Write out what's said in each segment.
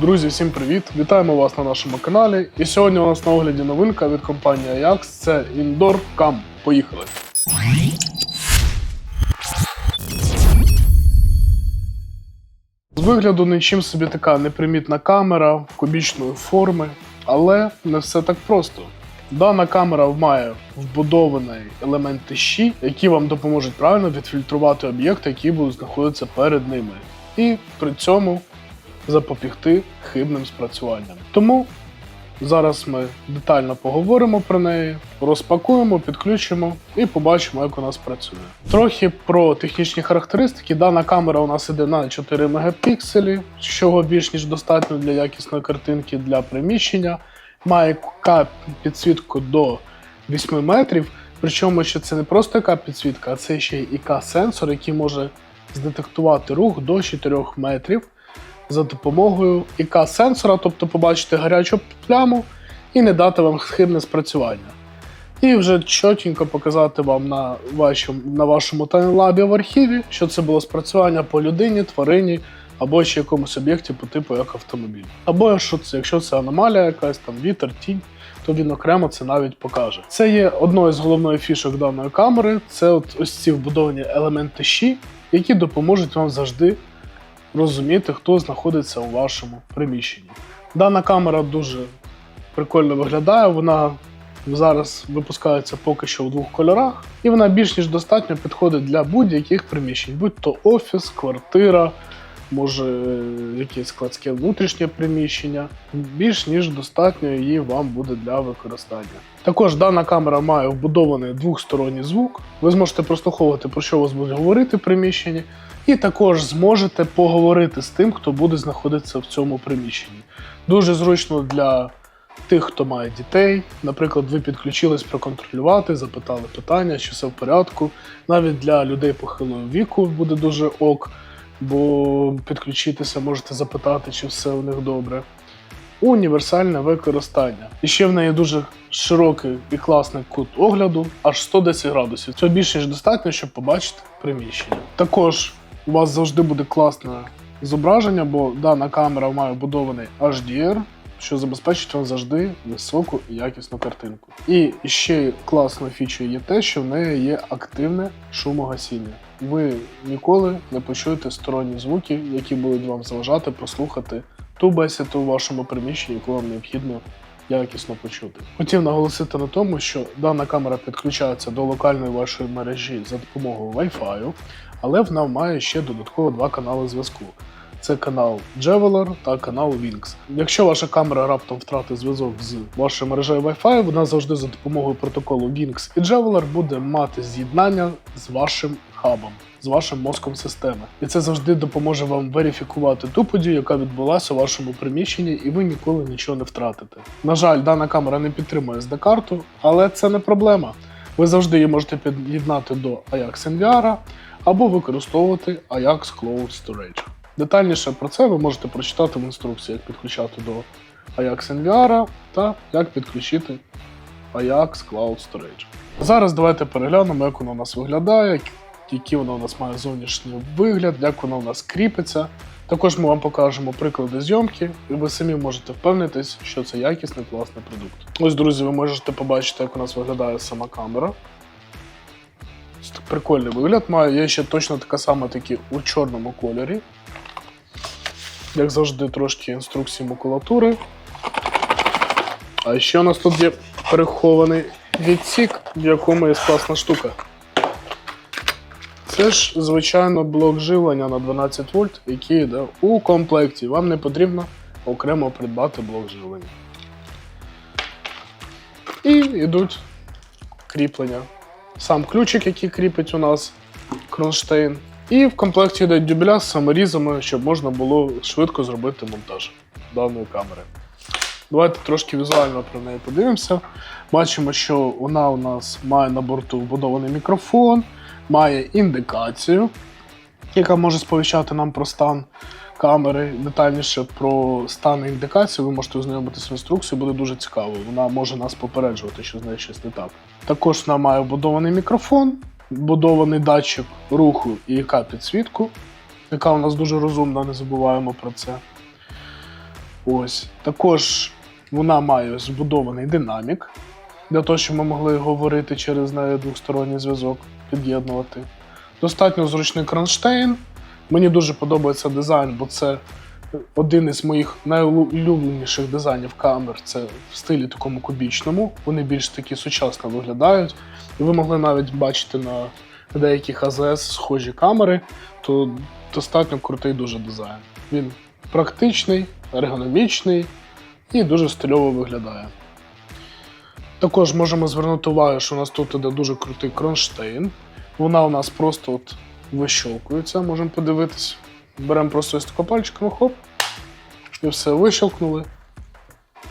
Друзі, всім привіт! Вітаємо вас на нашому каналі. І сьогодні у нас на огляді новинка від компанії Ajax. Це Indoor Cam. Поїхали! З вигляду нічим собі така непримітна камера кубічної форми, але не все так просто. Дана камера має вбудований елемент тиші, які вам допоможуть правильно відфільтрувати об'єкти, які будуть знаходитися перед ними, і при цьому запобігти хибним спрацюванням. Тому зараз ми детально поговоримо про неї, розпакуємо, підключимо і побачимо, як нас працює. Трохи про технічні характеристики. Дана камера у нас іде на 4 мегапікселі, чого більш ніж достатньо для якісної картинки для приміщення. Має К підсвітку до 8 метрів. Причому що це не просто яка підсвітка, а це ще й ІК-сенсор, який може здетектувати рух до 4 метрів за допомогою ІК-сенсора, тобто побачити гарячу пляму і не дати вам хибне спрацювання. І вже чотенько показати вам на вашому, на вашому таймлабі в архіві, що це було спрацювання по людині, тварині або ще якомусь об'єкті по типу як автомобіль. Або що це, якщо це аномалія, якась там вітер, тінь, то він окремо це навіть покаже. Це є одною з головних фішок даної камери. Це от ось ці вбудовані елементи щі, які допоможуть вам завжди розуміти, хто знаходиться у вашому приміщенні. Дана камера дуже прикольно виглядає. Вона зараз випускається поки що в двох кольорах, і вона більш ніж достатньо підходить для будь-яких приміщень, будь то офіс, квартира, може якесь складське внутрішнє приміщення. Більш ніж достатньо її вам буде для використання. Також дана камера має вбудований двохсторонній звук. Ви зможете прослуховувати, про що вас будуть говорити в приміщенні, і також зможете поговорити з тим, хто буде знаходитися в цьому приміщенні. Дуже зручно для тих, хто має дітей. Наприклад, ви підключились проконтролювати, запитали питання, чи все в порядку. Навіть для людей похилого віку буде дуже ок, бо підключитися можете запитати, чи все у них добре. Універсальне використання. І ще в неї дуже широкий і класний кут огляду, аж 110 градусів. Цього більше ніж достатньо, щоб побачити приміщення. Також у вас завжди буде класне зображення, бо дана камера має вбудований HDR, що забезпечить вам завжди високу і якісну картинку. І ще класною фічою є те, що в неї є активне шумогасіння. Ви ніколи не почуєте сторонні звуки, які будуть вам заважати послухати ту бесіду у вашому приміщенні, яку вам необхідно якісно почути. Хотів наголосити на тому, що дана камера підключається до локальної вашої мережі за допомогою Wi-Fi, але вона має ще додатково два канали зв'язку. Це канал Javeler та канал Wings. Якщо ваша камера раптом втратить зв'язок з вашою мережею Wi-Fi, вона завжди за допомогою протоколу Wings і Javeler буде мати з'єднання з вашим хабом, з вашим мозком системи. І це завжди допоможе вам верифікувати ту подію, яка відбулася у вашому приміщенні, і ви ніколи нічого не втратите. На жаль, дана камера не підтримує SD-карту, але це не проблема. Ви завжди її можете під'єднати до Ajax NVR або використовувати Ajax Cloud Storage. Детальніше про це ви можете прочитати в інструкції, як підключати до Ajax NVR та як підключити Ajax Cloud Storage. Зараз давайте переглянемо, як воно у нас виглядає, який воно у нас має зовнішній вигляд, як воно у нас кріпиться. Також ми вам покажемо приклади зйомки, і ви самі можете впевнитись, що це якісний класний продукт. Ось, друзі, ви можете побачити, як у нас виглядає сама камера. Прикольний вигляд має. Є ще точно така сама таки у чорному кольорі. Як завжди, трошки інструкції макулатури. А ще у нас тут є перехований відсік, в якому є класна штука. Це ж, звичайно, блок живлення на 12 вольт, який йде у комплекті. Вам не потрібно окремо придбати блок живлення. І йдуть кріплення. Сам ключик, який кріпить у нас кронштейн. І в комплекті йде дюбеля з саморізами, щоб можна було швидко зробити монтаж даної камери. Давайте трошки візуально про неї подивимося. Бачимо, що вона у нас має на борту вбудований мікрофон, має індикацію, яка може сповіщати нам про стан камери. Детальніше про стан і індикацію ви можете ознайомитися в інструкції, буде дуже цікаво. Вона може нас попереджувати, що з нею щось не так. Також вона має вбудований мікрофон, вбудований датчик руху і яка підсвітку, яка у нас дуже розумна, не забуваємо про це. Ось. Також вона має збудований динамік для того, щоб ми могли говорити через неї двосторонній зв'язок, під'єднувати. Достатньо зручний кронштейн. Мені дуже подобається дизайн, бо це один із моїх найулюбленіших дизайнів камер. Це в стилі такому кубічному. Вони більш такі сучасно виглядають. І ви могли навіть бачити на деяких АЗС схожі камери, то достатньо крутий дуже дизайн. Він практичний, ергономічний і дуже стильово виглядає. Також можемо звернути увагу, що у нас тут іде дуже крутий кронштейн. Вона у нас просто от вищолкується, можемо подивитись. Беремо просто ось тако пальчиком, хоп, і все вищелкнули.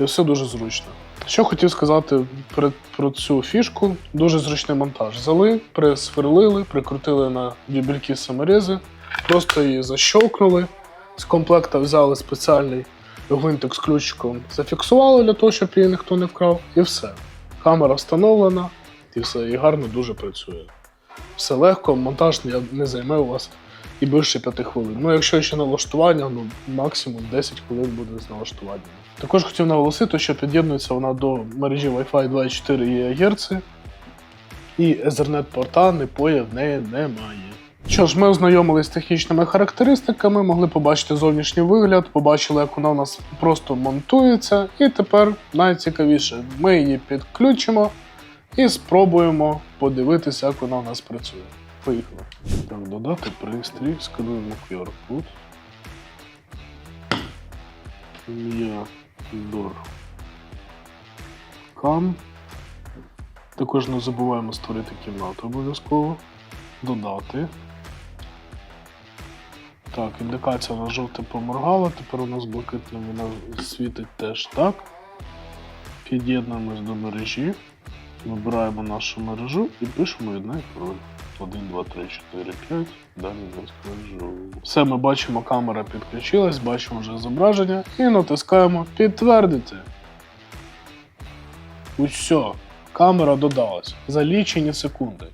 І все дуже зручно. Що хотів сказати про, про цю фішку, дуже зручний монтаж. Взяли, присверлили, прикрутили на дюбельки саморези, просто її защолкнули. З комплекта взяли спеціальний гвинтик з ключиком, зафіксували для того, щоб її ніхто не вкрав, і все. Камера встановлена, і все, і гарно дуже працює. Все легко, монтаж не- не займе у вас і більше 5 хвилин. Ну, якщо ще налаштування, ну максимум 10 хвилин буде з налаштуванням. Також хотів наголосити, що під'єднується вона до мережі Wi-Fi 2,4 ГГц, і Ethernet порта непоя в неї немає. Що ж, ми ознайомилися з технічними характеристиками, могли побачити зовнішній вигляд, побачили, як вона у нас просто монтується. І тепер найцікавіше, ми її підключимо і спробуємо подивитися, як вона у нас працює. Поїхали. Так, додати пристрій, скануємо QR-код. Я Дор. Кам. Також не забуваємо створити кімнату обов'язково. Додати. Так, індикація на жовте поморгала, тепер у нас блакитним вона світить теж так. Під'єднуємось до мережі. Вибираємо нашу мережу і пишемо неї пароль. 1, 2, 3, 4, 5. Далі не скажу. Все, ми бачимо, камера підключилась, бачимо вже зображення і натискаємо підтвердити. Усе, камера додалась за лічені секунди.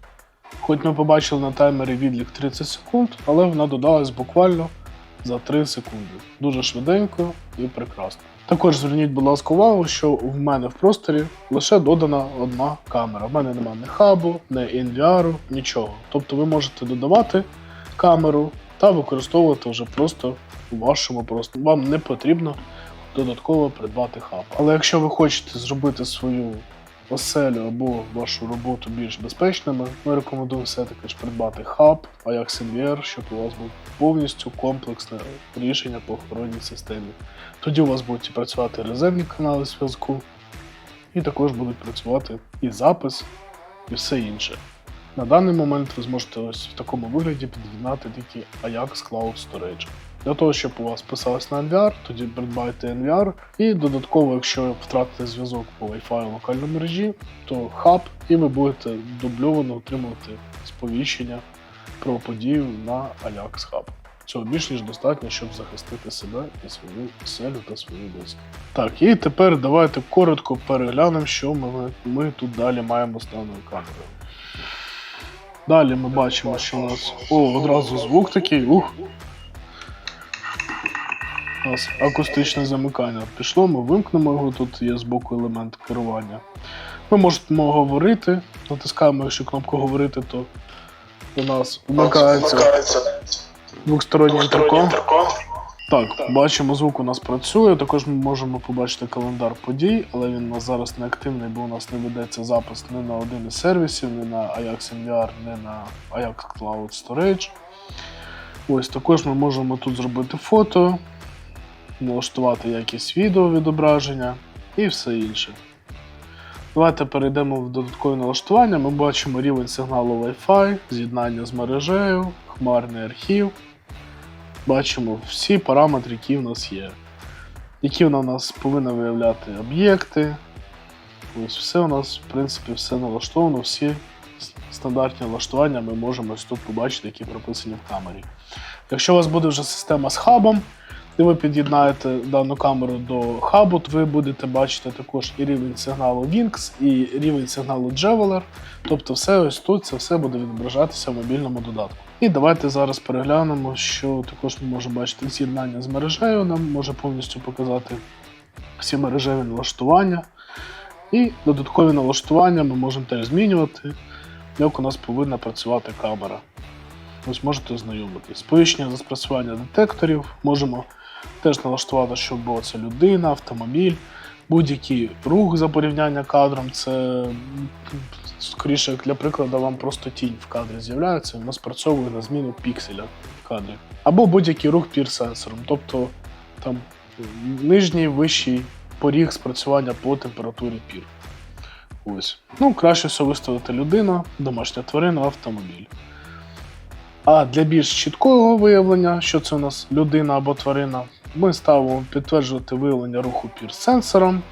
Хоч ми побачили на таймері відлік 30 секунд, але вона додалась буквально за 3 секунди. Дуже швиденько і прекрасно. Також зверніть, будь ласка, увагу, що в мене в просторі лише додана одна камера. В мене немає ні хабу, ні NVR, нічого. Тобто ви можете додавати камеру та використовувати вже просто у вашому просторі. Вам не потрібно додатково придбати хаб. Але якщо ви хочете зробити свою оселю або вашу роботу більш безпечними, ми рекомендуємо все-таки ж придбати хаб, Ajax NVR, щоб у вас був повністю комплексне рішення по охоронній системі. Тоді у вас будуть працювати резервні канали зв'язку, і також будуть працювати і запис, і все інше. На даний момент ви зможете ось в такому вигляді під'єднати тільки Ajax Cloud Storage. Для того, щоб у вас писалось на NVR, тоді придбайте NVR. І додатково, якщо втратите зв'язок по Wi-Fi в локальній мережі, то хаб, і ви будете дубльовано отримувати сповіщення про подію на Ajax Hub. Цього більш ніж достатньо, щоб захистити себе і свою селю та свої близькі. Так, і тепер давайте коротко переглянемо, що ми, ми тут далі маємо з даною камерою. Далі ми бачимо, що у нас. О, одразу звук такий. Ух. У нас акустичне замикання пішло, ми вимкнемо його, тут є збоку елемент керування. Ми можемо говорити, натискаємо ще кнопку говорити, то у нас вмикається двосторонній інтерком. Так, бачимо, звук у нас працює. Також ми можемо побачити календар подій, але він у нас зараз не активний, бо у нас не ведеться запис ні на один із сервісів, ні на Ajax NVR, ні на Ajax Cloud Storage. Ось також ми можемо тут зробити фото, налаштувати якість відео відображення і все інше. Давайте перейдемо в додаткові налаштування. Ми бачимо рівень сигналу Wi-Fi, з'єднання з мережею, хмарний архів. Бачимо всі параметри, які в нас є. Які вона у нас повинна виявляти об'єкти. Ось все у нас, в принципі, все налаштовано, всі стандартні налаштування ми можемо тут побачити, які прописані в камері. Якщо у вас буде вже система з хабом, і ви під'єднаєте дану камеру до хабу, то ви будете бачити також і рівень сигналу Wings, і рівень сигналу Javeler. Тобто, все ось тут це все буде відображатися в мобільному додатку. І давайте зараз переглянемо, що також ми можемо бачити з'єднання з мережею. Нам може повністю показати всі мережеві налаштування. І додаткові налаштування ми можемо теж змінювати, як у нас повинна працювати камера. Ось можете ознайомитись. Сповіщення за спрацювання детекторів можемо теж налаштувати, щоб було це людина, автомобіль, будь-який рух за порівняння кадром. Це скоріше, як для прикладу, вам просто тінь в кадрі з'являється, вона спрацьовує на зміну пікселя в кадрі. Або будь-який рух пір-сенсором, тобто там нижній, вищий поріг спрацювання по температурі пір. Ось. Ну, краще все виставити людина, домашня тварина, автомобіль. А для більш чіткого виявлення, що це у нас людина або тварина, ми ставимо підтверджувати виявлення руху пір сенсором.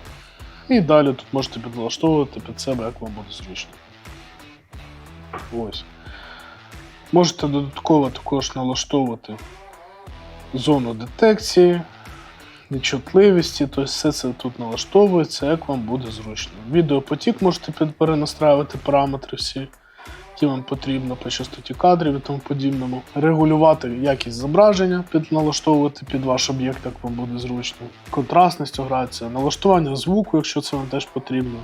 І далі тут можете підлаштовувати під себе, як вам буде зручно. Ось. Можете додатково також налаштовувати зону детекції, нечутливості, тобто все це тут налаштовується, як вам буде зручно. Відеопотік можете перенастраювати параметри всі, які вам потрібно по частоті кадрів і тому подібному. Регулювати якість зображення, під, налаштовувати під ваш об'єкт, як вам буде зручно. Контрастність грація, налаштування звуку, якщо це вам теж потрібно.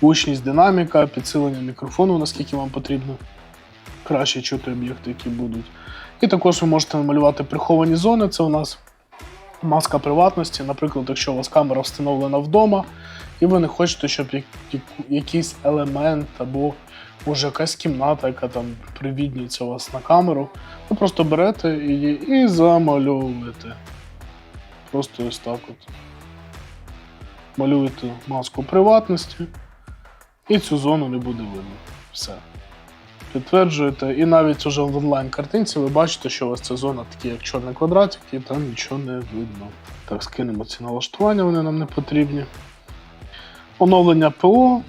Гучність динаміка, підсилення мікрофону, наскільки вам потрібно. Краще чути об'єкти, які будуть. І також ви можете намалювати приховані зони. Це у нас маска приватності. Наприклад, якщо у вас камера встановлена вдома, і ви не хочете, щоб як- як- якийсь елемент або може якась кімната, яка там привіднюється у вас на камеру, ви просто берете її і замальовуєте. Просто ось так от. Малюєте маску приватності, і цю зону не буде видно. Все. Підтверджуєте, і навіть уже в онлайн-картинці ви бачите, що у вас ця зона такі, як чорний квадратик, і там нічого не видно. Так, скинемо ці налаштування, вони нам не потрібні. Оновлення ПО,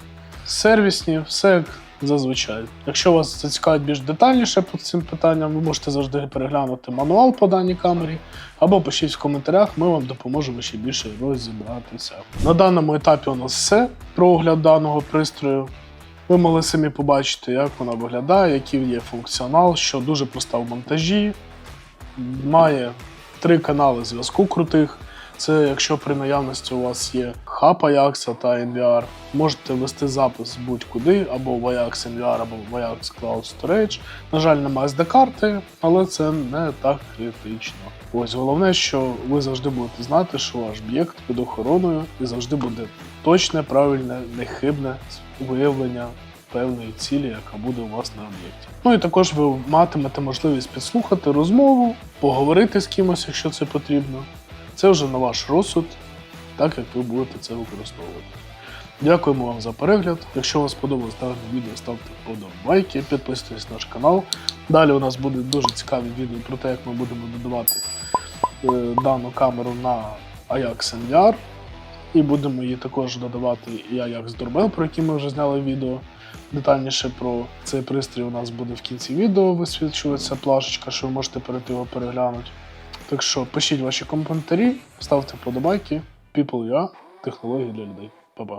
сервісні, все зазвичай. Якщо вас зацікавить більш детальніше по цим питанням, ви можете завжди переглянути мануал по даній камері, або пишіть в коментарях, ми вам допоможемо ще більше розібратися. На даному етапі у нас все про огляд даного пристрою. Ви могли самі побачити, як вона виглядає, який є функціонал, що дуже проста в монтажі. Має три канали зв'язку крутих. Це якщо при наявності у вас є хаб Ajax та NVR, можете вести запис будь-куди, або в Ajax NVR, або в Ajax Cloud Storage. На жаль, немає SD-карти, але це не так критично. Ось головне, що ви завжди будете знати, що ваш об'єкт під охороною і завжди буде точне, правильне, нехибне виявлення певної цілі, яка буде у вас на об'єкті. Ну і також ви матимете можливість підслухати розмову, поговорити з кимось, якщо це потрібно. Це вже на ваш розсуд, так як ви будете це використовувати. Дякуємо вам за перегляд. Якщо вам сподобалось дане відео, ставте вподобайки, підписуйтесь на наш канал. Далі у нас буде дуже цікаві відео про те, як ми будемо додавати е, дану камеру на Ajax NVR. І будемо її також додавати і Ajax Doorbell, про який ми вже зняли відео. Детальніше про цей пристрій у нас буде в кінці відео висвічуватися плашечка, що ви можете перейти його переглянути. Так що пишіть ваші коментарі, ставте вподобайки. People UA, технології для людей. Па-па.